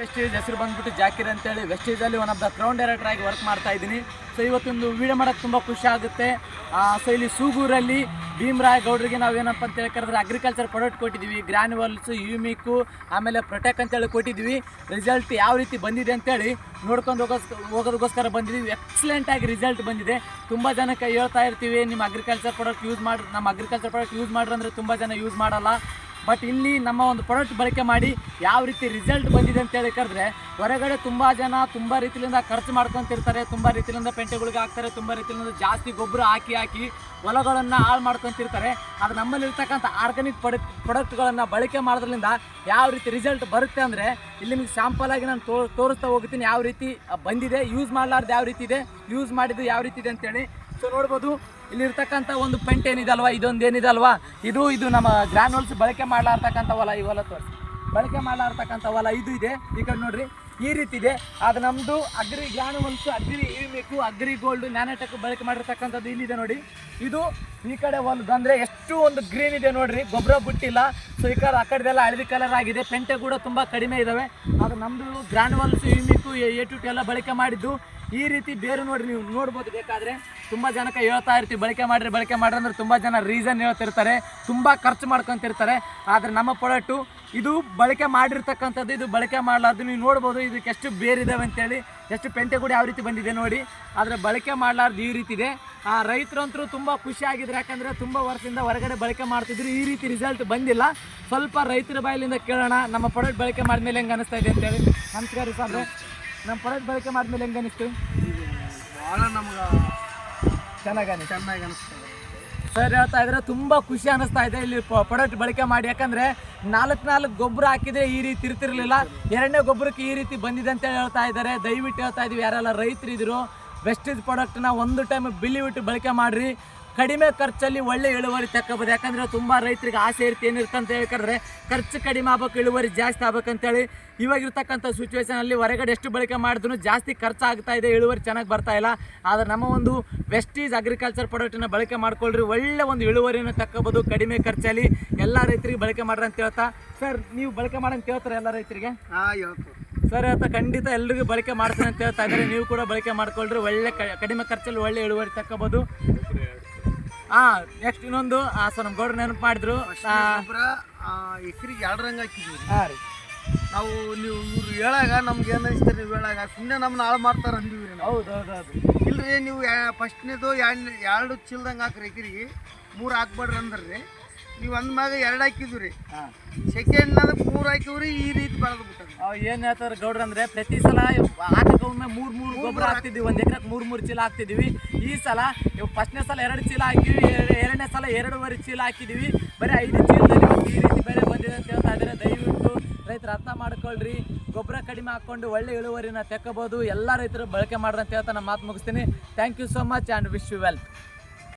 Wastage ಹೆಸರು ಬಂದ್ಬಿಟ್ಟು ಜಾಕಿರ್ ಅಂತೇಳಿ ವೆಸ್ಟೇಜಲ್ಲಿ one of the crown director ಆಗಿ ವರ್ಕ್ ಮಾಡ್ತಾ ಇದ್ದೀನಿ. ಸೊ ಇವತ್ತೊಂದು ವಿಡಿಯೋ ಮಾಡೋಕ್ಕೆ ತುಂಬ ಖುಷಿ ಆಗುತ್ತೆ. ಸೊ ಇಲ್ಲಿ ಸೂಗೂರಲ್ಲಿ ಭೀಮರಾಯ್ ಗೌಡ್ರಿಗೆ ನಾವೇನಪ್ಪ ಅಂತ ಹೇಳಿ ಕರೆದ್ರೆ ಅಗ್ರಿಕಲ್ಚರ್ ಪ್ರಾಡಕ್ಟ್ ಕೊಟ್ಟಿದ್ದೀವಿ ಗ್ರ್ಯಾನ್ಯುವಲ್ಸು ಯೂಮಿಕ್ಕು ಆಮೇಲೆ ಪ್ರೊಟೆಕ್ ಅಂತೇಳಿ ಕೊಟ್ಟಿದ್ದೀವಿ. ರಿಸಲ್ಟ್ ಯಾವ ರೀತಿ ಬಂದಿದೆ ಅಂತೇಳಿ ನೋಡ್ಕೊಂಡು ಹೋಗೋಸ್, ಹೋಗೋದಕ್ಕೋಸ್ಕರ ಬಂದಿದ್ದೀವಿ. ಎಕ್ಸಲೆಂಟ್ ಆಗಿ ರಿಸಲ್ಟ್ ಬಂದಿದೆ. ತುಂಬ ಜನಕ್ಕೆ ಹೇಳ್ತಾ ಇರ್ತೀವಿ, ನಿಮ್ಮ ಅಗ್ರಿಕಲ್ಚರ್ ಪ್ರಾಡಕ್ಟ್ ಯೂಸ್ ಮಾಡಿ, ನಮ್ಮ ಅಗ್ರಿಕಲ್ಚರ್ ಪ್ರಾಡಕ್ಟ್ ಯೂಸ್ ಮಾಡ್ರಿ ಅಂದರೆ ತುಂಬ ಜನ ಯೂಸ್ ಮಾಡಲ್ಲ. ಬಟ್ ಇಲ್ಲಿ ನಮ್ಮ ಒಂದು ಪ್ರಾಡಕ್ಟ್ ಬಳಕೆ ಮಾಡಿ ಯಾವ ರೀತಿ ರಿಸಲ್ಟ್ ಬಂದಿದೆ ಅಂತ ಹೇಳಿ ಕರೆದ್ರೆ, ಹೊರಗಡೆ ತುಂಬ ಜನ ತುಂಬ ರೀತಿಯಿಂದ ಖರ್ಚು ಮಾಡ್ಕೊತಿರ್ತಾರೆ, ತುಂಬ ರೀತಿಯಿಂದ ಪೆಂಟೆಗಳಿಗೆ ಹಾಕ್ತಾರೆ, ತುಂಬ ರೀತಿಯಿಂದ ಜಾಸ್ತಿ ಗೊಬ್ಬರ ಹಾಕಿ ಹಾಕಿ ಹೊಲಗಳನ್ನು ಹಾಳು ಮಾಡ್ಕೊತಿರ್ತಾರೆ. ಅದು ನಮ್ಮಲ್ಲಿರ್ತಕ್ಕಂಥ ಆರ್ಗ್ಯಾನಿಕ್ ಪ್ರಾಡಕ್ಟ್ ಪ್ರಾಡಕ್ಟ್ಗಳನ್ನು ಬಳಕೆ ಮಾಡೋದ್ರಿಂದ ಯಾವ ರೀತಿ ರಿಸಲ್ಟ್ ಬರುತ್ತೆ ಅಂದರೆ, ಇಲ್ಲಿ ನಿಮಗೆ ಸ್ಯಾಂಪಲ್ ಆಗಿ ನಾನು ತೋರಿಸ್ತಾ ಹೋಗ್ತೀನಿ ಯಾವ ರೀತಿ ಬಂದಿದೆ ಯೂಸ್ ಮಾಡಲಾರ್ದು ಯಾವ ರೀತಿ ಇದೆ ಯೂಸ್ ಮಾಡಿದ್ದು ಯಾವ ರೀತಿ ಇದೆ ಅಂತೇಳಿ ಸೊ ನೋಡ್ಬೋದು, ಇಲ್ಲಿರ್ತಕ್ಕಂಥ ಒಂದು ಪೆಂಟ್ ಏನಿದೆ ಅಲ್ವಾ? ಇದೊಂದು ಏನಿದೆ ಅಲ್ವಾ? ಇದು ಇದು ನಮ್ಮ ಗ್ರಾನ್ಯೂಲ್ಸ್ ಬಳಕೆ ಮಾಡಲಾರ್ತಕ್ಕಂಥ ಹೊಲ, ಈ ಹೊಲ ತೋರಿಸಿ. ಬಳಕೆ ಮಾಡಲಾರ್ತಕ್ಕಂಥ ಹೊಲ ಇದು ಇದೆ. ಈ ಕಡೆ ನೋಡ್ರಿ, ಈ ರೀತಿ ಇದೆ. ಅದು ನಮ್ಮದು ಅಗ್ರಿ ಗ್ರಾನ್ಯೂಲ್ಸ್ ಅಗ್ರಿ ಇರಬೇಕು ಅಗ್ರಿ ಗೋಲ್ಡ್ ನ್ಯಾನಟೆಕ್ ಬಳಕೆ ಮಾಡಿರ್ತಕ್ಕಂಥದ್ದು ಇಲ್ಲಿದೆ ನೋಡಿ. ಇದು ಈ ಕಡೆ ಒಂದು ಅಂದರೆ ಎಷ್ಟು ಒಂದು ಗ್ರೀನ್ ಇದೆ ನೋಡ್ರಿ. ಗೊಬ್ಬರ ಬಿಟ್ಟಿಲ್ಲ. ಸೊ ಈ ಕಡೆ ಆ ಕಡೆದೆಲ್ಲ ಹಳದಿ ಕಲರ್ ಆಗಿದೆ. ಪೆಂಟೆ ಕೂಡ ತುಂಬ ಕಡಿಮೆ ಇದ್ದಾವೆ ಅದು ನಮ್ಮದು ಗ್ರಾನ್ಯೂಲ್ಸ್ ಇಮಿಕ್ಕು ಎ ಟು ಟಿ ಎಲ್ಲ ಬಳಕೆ ಮಾಡಿದ್ದು ಈ ರೀತಿ ಬೇರೆ ನೋಡ್ರಿ ನೀವು ನೋಡ್ಬೋದು ಬೇಕಾದ್ರೆ ತುಂಬ ಜನಕ್ಕೆ ಹೇಳ್ತಾ ಇರ್ತೀವಿ, ಬಳಕೆ ಮಾಡ್ರಿ ಬಳಕೆ ಮಾಡ್ರಿ ಅಂದ್ರೆ ತುಂಬ ಜನ ರೀಸನ್ ಹೇಳ್ತಿರ್ತಾರೆ, ತುಂಬ ಖರ್ಚು ಮಾಡ್ಕೊಂತಿರ್ತಾರೆ. ಆದರೆ ನಮ್ಮ ಪ್ರಾಡಕ್ಟು ಇದು ಬಳಕೆ ಮಾಡಿರ್ತಕ್ಕಂಥದ್ದು, ಇದು ಬಳಕೆ ಮಾಡಲಾರ್ದು ನೀವು ನೋಡ್ಬೋದು, ಇದಕ್ಕೆ ಎಷ್ಟು ಬೇರಿದಾವೆ ಅಂತೇಳಿ, ಎಷ್ಟು ಪೆಂಟೆ ಕೂಡ ಯಾವ ರೀತಿ ಬಂದಿದೆ ನೋಡಿ. ಆದರೆ ಬಳಕೆ ಮಾಡಲಾರ್ದು ಈ ರೀತಿ ಇದೆ. ಆ ರೈತರಂತರೂ ತುಂಬ ಖುಷಿಯಾಗಿದ್ರು ಯಾಕಂದರೆ ತುಂಬ ವರ್ಷದಿಂದ ಹೊರಗಡೆ ಬಳಕೆ ಮಾಡ್ತಿದ್ರು, ಈ ರೀತಿ ರಿಸಲ್ಟ್ ಬಂದಿಲ್ಲ. ಸ್ವಲ್ಪ ರೈತರ ಬಾಯಲಿಂದ ಕೇಳೋಣ, ನಮ್ಮ ಪ್ರಾಡಕ್ಟ್ ಬಳಕೆ ಮಾಡಿದ್ಮೇಲೆ ಹೆಂಗೆ ಅನಿಸ್ತಾ ಇದೆ ಅಂತೇಳಿ. ನಮಸ್ಕಾರ ಸರ್ ನಮ್ಮ ಪ್ರಾಡಕ್ಟ್ ಬಳಕೆ ಮಾಡಿದ್ಮೇಲೆ ಹೆಂಗೆ ಅನಿಸ್ತು ಭಾಳ ನಮ್ಗೆ ಚೆನ್ನಾಗಿ ಅನಿಸ್ತು. ಚೆನ್ನಾಗಿ ಅನಿಸ್ತದೆ ಸರ್ ಹೇಳ್ತಾ ಇದ್ರೆ ತುಂಬ ಖುಷಿ ಅನಿಸ್ತಾ ಇದೆ ಇಲ್ಲಿ ಪ್ರಾಡಕ್ಟ್ ಬಳಕೆ ಮಾಡಿ. ಯಾಕಂದ್ರೆ ನಾಲ್ಕು ನಾಲ್ಕು ಗೊಬ್ಬರ ಹಾಕಿದ್ರೆ ಈ ರೀತಿ ಇರ್ತಿರಲಿಲ್ಲ ಎರಡನೇ ಗೊಬ್ಬರಕ್ಕೆ ಈ ರೀತಿ ಬಂದಿದೆ ಅಂತ ಹೇಳ್ತಾ ಇದ್ದಾರೆ. ದಯವಿಟ್ಟು ಹೇಳ್ತಾ ಇದ್ದೀವಿ ಯಾರೆಲ್ಲ ರೈತರು ಇದ್ರು ವೆಸ್ಟೇಜ್ ಪ್ರಾಡಕ್ಟ್ನ ಒಂದು ಟೈಮ್ ಬಿಲ್ಲಿ ಬಿಟ್ಟು ಬಳಕೆ ಮಾಡ್ರಿ. ಕಡಿಮೆ ಖರ್ಚಲ್ಲಿ ಒಳ್ಳೆ ಇಳುವರಿ ತಕ್ಕೋಬೋದು. ಯಾಕಂದ್ರೆ ತುಂಬ ರೈತರಿಗೆ ಆಸೆ ಇರ್ತಿ ಏನಿರುತ್ತೆ ಅಂತ ಹೇಳ್ಕಂಡ್ರೆ ಖರ್ಚು ಕಡಿಮೆ ಆಗ್ಬೇಕು ಇಳುವರಿ ಜಾಸ್ತಿ ಆಗ್ಬೇಕಂತೇಳಿ ಇವಾಗಿರ್ತಕ್ಕಂಥ ಸಿಚುವೇಶನಲ್ಲಿ ಹೊರಗಡೆ ಎಷ್ಟು ಬಳಕೆ ಮಾಡಿದ್ರು ಜಾಸ್ತಿ ಖರ್ಚಾಗ್ತಾ ಇದೆ ಇಳುವರಿ ಚೆನ್ನಾಗಿ ಬರ್ತಾ ಇಲ್ಲ. ಆದರೆ ನಮ್ಮ ಒಂದು ವೆಸ್ಟೀಸ್ ಅಗ್ರಿಕಲ್ಚರ್ ಪ್ರಾಡಕ್ಟನ್ನು ಬಳಕೆ ಮಾಡ್ಕೊಳ್ರಿ ಒಳ್ಳೆ ಒಂದು ಇಳುವರಿನ ತಕ್ಕೋಬೋದು ಕಡಿಮೆ ಖರ್ಚಲ್ಲಿ. ಎಲ್ಲ ರೈತರಿಗೆ ಬಳಕೆ ಮಾಡ್ರಿ ಅಂತ ಹೇಳ್ತಾ. ಸರ್ ನೀವು ಬಳಕೆ ಮಾಡಿ ಅಂತ ಹೇಳ್ತಾರೆ ಎಲ್ಲ ರೈತರಿಗೆ? ಹಾಂ ಸರ್ ಹೇಳ್ತಾ ಖಂಡಿತ ಎಲ್ರಿಗೂ ಬಳಕೆ ಮಾಡ್ತೀನಿ ಅಂತ ಹೇಳ್ತಾ ಇದ್ದಾರೆ. ನೀವು ಕೂಡ ಬಳಕೆ ಮಾಡ್ಕೊಳ್ರಿ ಒಳ್ಳೆ ಕಡಿಮೆ ಖರ್ಚಲ್ಲಿ ಒಳ್ಳೆ ಇಳುವರಿ ತಕ್ಕೋಬೋದು. ಹಾಂ ನೆಕ್ಸ್ಟ್ ಇನ್ನೊಂದು ಸೊ ನಮ್ಮ ಗೌಡ್ರು ನೆನಪು ಮಾಡಿದ್ರು. ಆ, ಎಕರೆಗೆ ಎರಡು ರಂಗ ಹಾಕಿದ್ವಿ ಹಾ ರೀ. ನಾವು ನೀವು ಇವ್ರು ಹೇಳಾಗ ನಮ್ಗೆ ಏನು ಅನಿಸ್ತಾರೆ ನೀವು ಹೇಳಾಗ ಸುಮ್ಮನೆ ನಮ್ಮನ್ನ ಹಾಳು ಮಾಡ್ತಾರೆ ಅಂದಿವಿ ರೀ ನಾವು. ಹೌದು ಹೌದು ಹೌದು. ಇಲ್ರಿ ನೀವು ಫಸ್ಟ್ನೇದು ಎರಡು ಎರಡು ಚೀಲ್ದಂಗೆ ಹಾಕ್ರಿ ಎಕರಿಗೆ. ಮೂರು ಹಾಕ್ಬೇಡ್ರಿ ಅಂದ್ರೆ. ರೀ ನೀವು ಒಂದು ಮ್ಯಾಗ ಎರಡು ಹಾಕಿದ್ವಿ ರೀ ಹಾಂ. ಸೆಕೆಂಡ್ ಅದಕ್ಕೆ ಮೂರು ಹಾಕಿವ್ರಿ ಈ ರೀತಿ ಬೆಳೆದು ಬಿಟ್ಟು ಏನು ಹೇಳ್ತಾರೆ ಗೌಡ್ರ ಅಂದ್ರೆ ಪ್ರತಿ ಸಲ ಹಾಕಕ್ಕೆ ಒಮ್ಮೆ ಮೂರು ಮೂರು ಗೊಬ್ಬರ ಹಾಕ್ತಿದ್ವಿ ಒಂದು ಎಕರೆಗೆ ಮೂರು ಮೂರು ಚೀಲ ಹಾಕ್ತಿದ್ವಿ. ಈ ಸಲ ಫಸ್ಟ್ನೇ ಸಲ ಎರಡು ಚೀಲ ಹಾಕಿದ್ವಿ ಎರಡನೇ ಸಲ ಎರಡೂವರೆ ಚೀಲ ಹಾಕಿದ್ವಿ. ಬರೀ ಐದು ಚೀಲದಲ್ಲಿ ಈ ರೀತಿ ಬೆಳೆ ಬಂದಿದೆ ಅಂತ ಹೇಳ್ತಾ ಇದ್ದಾರೆ ದಯವಿಟ್ಟು ರೈತರು ಅರ್ಥ ಮಾಡ್ಕೊಳ್ರಿ. ಗೊಬ್ಬರ ಕಡಿಮೆ ಹಾಕ್ಕೊಂಡು ಒಳ್ಳೆ ಇಳುವರಿನ ತೆಕ್ಕೋಬೋದು. ಎಲ್ಲ ರೈತರು ಬಳಕೆ ಮಾಡ್ರಿ ಅಂತ ಹೇಳ್ತಾ ನಾನು ಮಾತು ಮುಗಿಸ್ತೀನಿ. Thank you so much and wish you wealth